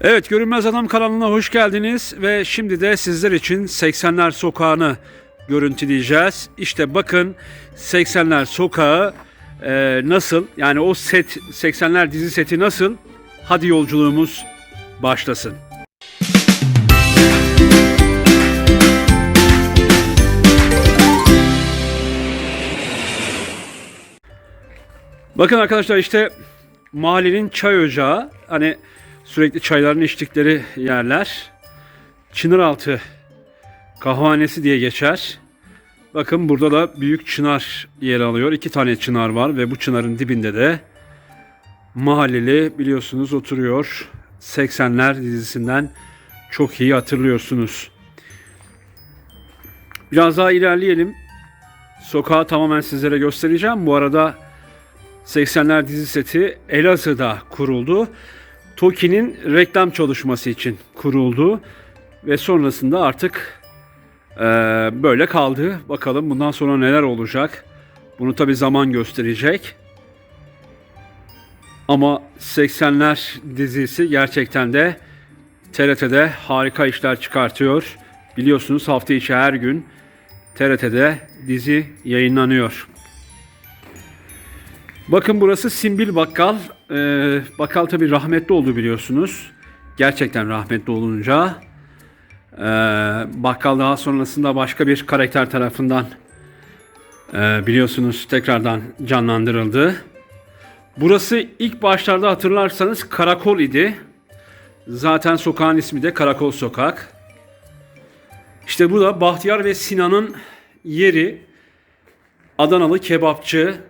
Evet Görünmez Adam kanalına hoş geldiniz ve şimdi de sizler için 80'ler sokağını görüntüleyeceğiz. İşte bakın 80'ler sokağı e, nasıl yani o set 80'ler dizi seti nasıl? Hadi yolculuğumuz başlasın. Bakın arkadaşlar işte mahallenin çay ocağı hani sürekli çaylarını içtikleri yerler. Çınaraltı kahvanesi diye geçer. Bakın burada da büyük çınar yer alıyor. İki tane çınar var ve bu çınarın dibinde de mahalleli biliyorsunuz oturuyor. 80'ler dizisinden çok iyi hatırlıyorsunuz. Biraz daha ilerleyelim. Sokağı tamamen sizlere göstereceğim. Bu arada 80'ler dizi seti Elazığ'da kuruldu. TOKİ'nin reklam çalışması için kuruldu ve sonrasında artık eee, böyle kaldı. Bakalım bundan sonra neler olacak. Bunu tabi zaman gösterecek. Ama 80'ler dizisi gerçekten de TRT'de harika işler çıkartıyor. Biliyorsunuz hafta içi her gün TRT'de dizi yayınlanıyor. Bakın burası Simbil Bakkal. Ee, bakkal tabi rahmetli oldu biliyorsunuz. Gerçekten rahmetli olunca. ee, bakkal daha sonrasında başka bir karakter tarafından ee, biliyorsunuz tekrardan canlandırıldı. Burası ilk başlarda hatırlarsanız Karakol idi. Zaten sokağın ismi de Karakol Sokak. İşte bu da Bahtiyar ve Sinan'ın yeri. Adanalı kebapçı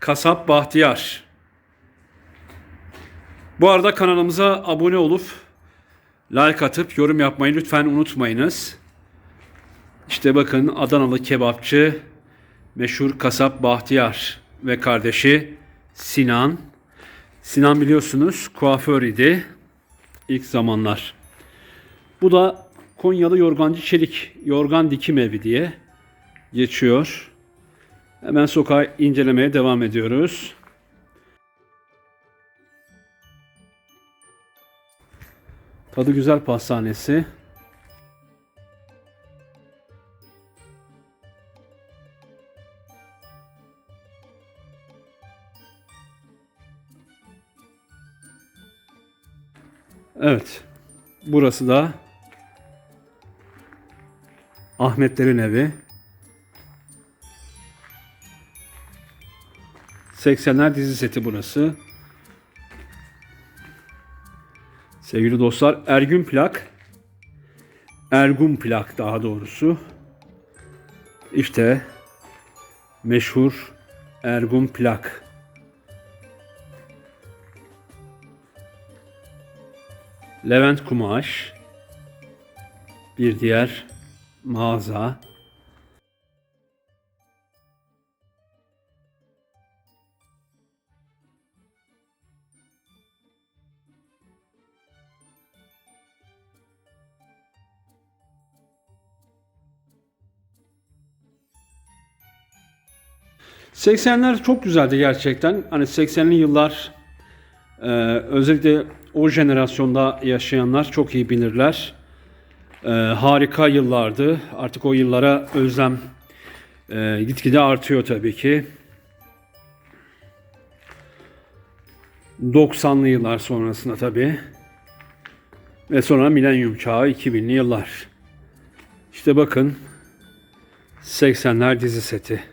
Kasap Bahtiyar. Bu arada kanalımıza abone olup like atıp yorum yapmayı lütfen unutmayınız. İşte bakın Adanalı kebapçı meşhur kasap Bahtiyar ve kardeşi Sinan. Sinan biliyorsunuz kuaför idi ilk zamanlar. Bu da Konyalı Yorgancı Çelik Yorgan Dikim Evi diye geçiyor. Hemen sokağı incelemeye devam ediyoruz. Tadı güzel pastanesi. Evet. Burası da Ahmetlerin evi. 80'ler dizi seti burası. Sevgili dostlar Ergün Plak. Ergun Plak daha doğrusu. İşte meşhur Ergun Plak. Levent Kumaş. Bir diğer mağaza. ...80'ler çok güzeldi gerçekten. Hani 80'li yıllar... e, ...özellikle o jenerasyonda yaşayanlar çok iyi bilirler. E, harika yıllardı. Artık o yıllara özlem... e, ...gitgide artıyor tabii ki. 90'lı yıllar sonrasında tabii. Ve sonra milenyum çağı 2000'li yıllar. İşte bakın 80'ler dizi seti.